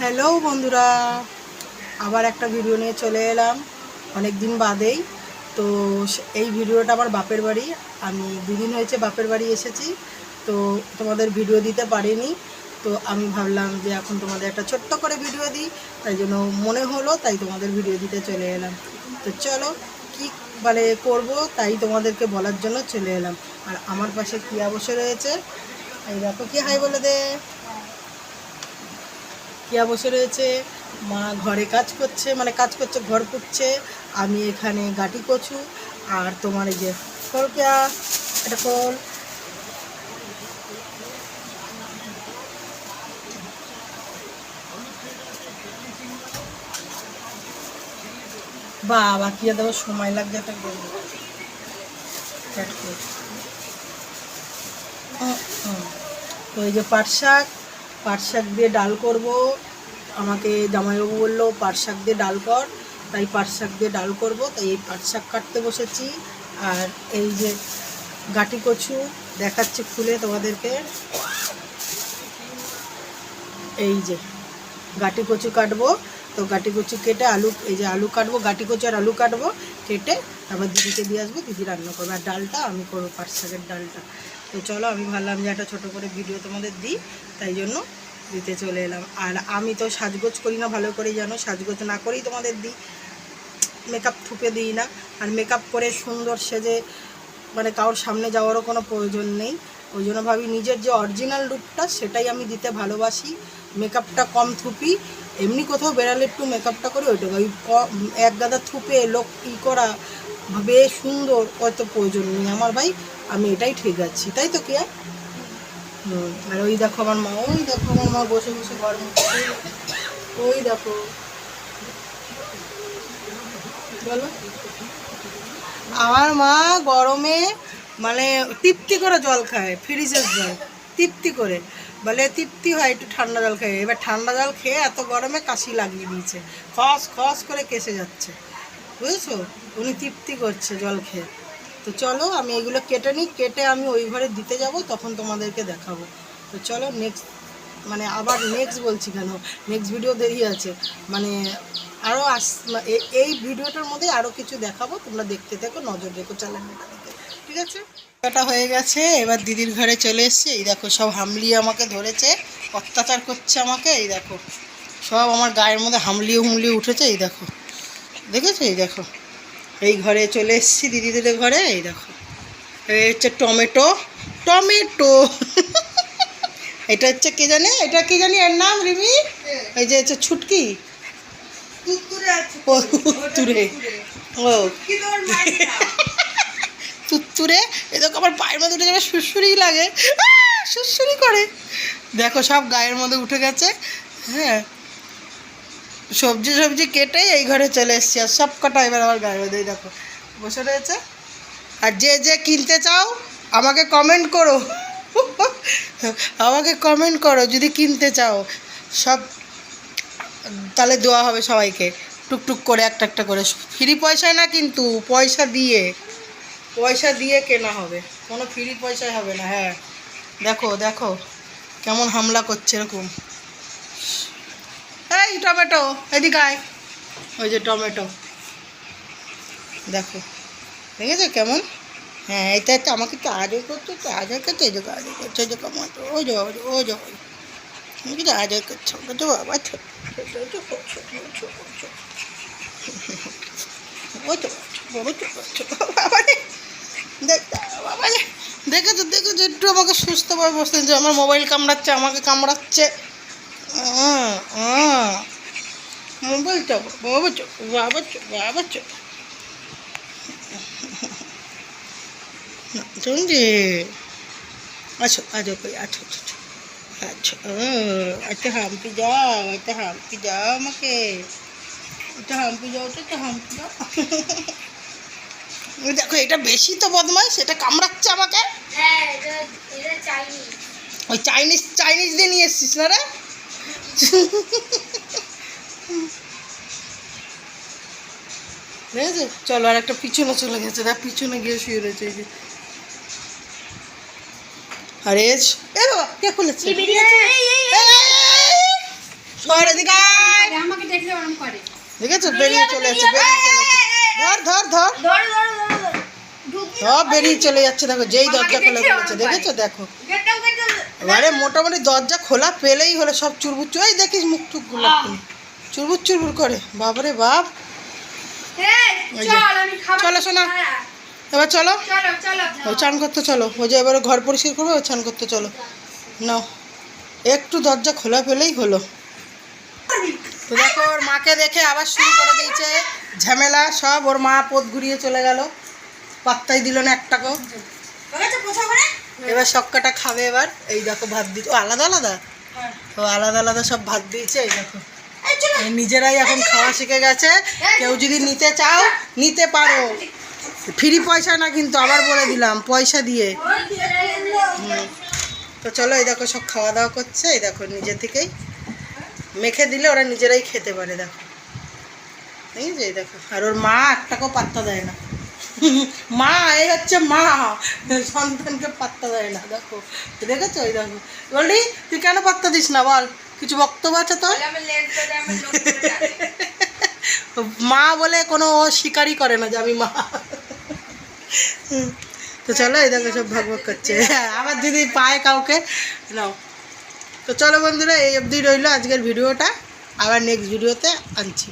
Hello বন্ধুরা। আবার একটা ভিডিও নিয়ে চলে এলাম। অনেক দিন বাদেই। তো এই ভিডিওটা আমার বাপের বাড়ি। আমি দুদিন হয়েছে বাপের বাড়ি এসেছি। তো তোমাদের ভিডিও দিতে পারিনি। তো আমি ভাবলাম যে এখন তোমাদের একটা ছোট্ট করে ভিডিও দিই। তাই জন্য মনে হলো, তাই তোমাদের ভিডিও দিতে চলে এলাম। তো চলো, কি মানে করব, তাই তোমাদেরকে বলার জন্য চলে এলাম। আর আমার পাশে কিয়া বসে রয়েছে। এই দেখো কি হাই বলে দে। কিয়া বসে রয়েছে, মা ঘরে কাজ করছে মানে কাজ করছে, ঘর পুড়ছে আমি এখানে গাটি কচু, আর তোমার এই যে ফল কেয়া এটা ফল বাবা, কি দেবো, সময় লাগবে একটা হুম। তো এই যে পাট শাক পাট শাক দিয়ে ডাল করব। আমাকে জামাইবাবু বলল, পাট শাক দিয়ে ডাল কর। তাই পাট শাক দিয়ে ডাল করব। তাই এই পাট শাক কাটতে বসেছি। আর এই যে গাটি কচু দেখাচ্ছে খুলে তোমাদেরকে। এই যে গাটি কচু কাটবো। তো গাটি কচু কেটে আলু, এই যে আলু কাটবো, গাটি কচু আর আলু কাটবো। কেটে আবার দিদিকে দিয়ে আসব, দিদি রান্না করব। আর ডালটা, আমি করব পাট শাকের ডালটা। তো চলো, আমি ভাবলাম যে একটা ছোটো করে ভিডিও তোমাদের দিই, তাই জন্য দিতে চলে এলাম। আর আমি তো সাজগোজ করি না, ভালো করেই জানো, সাজগোজ না করেই তোমাদের দিই। মেকআপ থুপে দিই না। আর মেকআপ করে সুন্দর সেজে মানে কারোর সামনে যাওয়ারও কোনো প্রয়োজন নেই। ওই জন্য ভাবি নিজের যে অরিজিনাল লুকটা সেটাই আমি দিতে ভালোবাসি। মেকআপটা কম থুপি এমনি কোথাও বেড়ালে একটু মেকআপটা করি ওইটা ওই এক গাদা থুপে লোক ই করা বেশ সুন্দর অত প্রয়োজন নেই আমার ভাই আমি এটাই ঠিক আছি। তাই তো কি আর? হুম, আর ওই দেখো আমার মা ওই দেখো আমার মা বসে বসে ঘর ওই দেখো। বলো। আমার মা গরমে মানে তৃপ্তি করে জল খায়, ফ্রিজের জল, তৃপ্তি করে। বলে তৃপ্তি হয় একটু ঠান্ডা জল খায়। এবার ঠান্ডা জল খেয়ে এত গরমে কাশি লাগিয়ে দিয়েছে। খস খস করে কেসে যাচ্ছে। বুঝেছ? উনি তৃপ্তি করছে জল খেয়ে। তো চলো আমি এগুলো কেটে নিই। কেটে আমি ওই ঘরে দিতে যাব, তখন তোমাদেরকে দেখাবো। তো চলো নেক্সট মানে আবার নেক্সট বলছি কেন? নেক্সট ভিডিও দেরি আছে। মানে আরও আস এই ভিডিওটার মধ্যে আরও কিছু দেখাবো। তোমরা দেখতে থেকো, নজর রেখো চ্যানেলটা ঠিক আছে? এটা হয়ে গেছে এবার দিদির ঘরে চলে এসছে। এই দেখো সব হামলিয়ে আমাকে ধরেছে অত্যাচার করছে আমাকে এই দেখো। সব আমার গায়ের মধ্যে হামলিয়ে হুমলিয়ে উঠেছে এই দেখো। দেখেছ? এই দেখো। এই ঘরে চলে এসেছি দিদিদের ঘরে এই দেখো। এই হচ্ছে টমেটো। টমেটো। এটা হচ্ছে কে জানে? এটা কি জানি এর নাম রিমি? এই যে হচ্ছে ছুটকি। ও তুরে ও। তুত্তুরে দেখো আমার পায়ের মধ্যে উঠে যাবে সুরসুরি লাগে! সুরসুরি করে। দেখো সব গায়ের মধ্যে উঠে গেছে। হ্যাঁ। সবজি সবজি কেটে এই ঘরে চলে এসছি। আর সব কটা এবার আমার গায়ের মধ্যে, এই দেখো, বসে রয়েছে। আর যে যে কিনতে চাও, আমাকে কমেন্ট করো। আমাকে কমেন্ট করো, যদি কিনতে চাও। সব, তাহলে দেওয়া হবে সবাইকে। টুকটুক করে একটা একটা করে। ফ্রি পয়সায় না কিন্তু, পয়সা দিয়ে। পয়সা দিয়ে কেনা হবে কোনো ফ্রি পয়সায় হবে না হ্যাঁ দেখো দেখো কেমন হামলা করছে এরকম এই টমেটো এদিকে আয় ওই যে টমেটো দেখো দেখেছ কেমন হ্যাঁ এটা তো আমাকে তো আজও করছ তো আজও করছ এই যে আজও করছ ওই যে যে, ওই যে ওই যে। আমি কিন্তু আজও করছ তো বাবা ওই তো বড় ছোট ছোট বাবা রে দেখ বাবা রে দেখেছ দেখেছ একটু আমাকে সুস্থভাবে বসতে যে আমার মোবাইল কামড়াচ্ছে, আমাকে কামড়াচ্ছে। মোবাইল চাপ বাবা চাপ বাবা চাপ বাবা চাপ শুনছি আছো আজো কই, আছো আছো আছো। আচ্ছা আচ্ছা হাম্পি যাও আচ্ছা হাম্পি যাও আমাকে আচ্ছা হাম্পি যাও তো হাম্পি যাও দেখো এটা বেশি তো বদমাইশ এটা কামড়াচ্ছে আমাকে। হ্যাঁ এটা এটা চাইনি ওই চাইনিজ চাইনিজ দিয়ে নিয়ে এসছিস না রে? বুঝেছে চলো আর একটা পিছনে চলে গেছে। দেখ পিছনে গিয়ে শুয়ে রয়েছে এই যে। আরে এ বাবা কে খুলেছে? দেখেছ? বেরিয়ে চলে যাচ্ছে বেরিয়ে চলে যাচ্ছে ধর ধর। ধর ধরো ধরো। সব বেরিয়ে চলে যাচ্ছে দেখো যেই দরজা খোলা ফেলেছে দেখেছ? দেখো। এবারে মোটামুটি দরজা খোলা পেলেই হলো সব চুরবুর চুর। এই দেখিস মুখ টুকগুলো চুরবুর চুরবুর করে। বাবারে বাপ। ওই। চল শোনা হ্যাঁ, এবার চলো। ও চান করতে চলো। ওই যে এবারে ঘর পরিষ্কার করবে ও চান করতে চলো। নাও। একটু দরজা খোলা পেলেই হলো। তো দেখো ওর মাকে দেখে আবার শুরু করে দিয়েছে ঝামেলা। সব ওর মা পথ ঘুরিয়ে চলে গেল। পাত্তাই দিল না একটাকেও এবার সবকটা খাবে এবার। এই দেখো ভাত দিচ্ছে ও আলাদা আলাদা? তো আলাদা আলাদা সব ভাত দিয়েছে এই দেখো। নিজেরাই এখন খাওয়া শিখে গেছে। কেউ যদি নিতে চাও নিতে পারো। ফ্রি পয়সা না কিন্তু আবার বলে দিলাম পয়সা দিয়ে। তো চলো এই দেখো সব খাওয়া দাওয়া করছে। এই দেখো নিজে থেকেই মেখে দিলে ওরা নিজেরাই খেতে পারে দেখো। ঠিক আছে এই দেখো। আর ওর মা একটাকেও পাত্তা দেয় না। মা এই হচ্ছে মা। সন্তানকে পাত্তা দেয় না দেখো। দেখেছ? ওই দেখো। বলি তুই কেন পাত্তা দিস না? বল কিছু বক্তব্য আছে টানে। মা বলে কোনো ও স্বীকারই করে না যে আমি মা। তো চলো এই দেখো সব ভাগ ভাগ করছে। হ্যাঁ, আবার যদি পায় কাউকে। নাও। তো চলো বন্ধুরা এই অবধি রইল আজকের ভিডিওটা। আবার নেক্সট ভিডিওতে আনছি।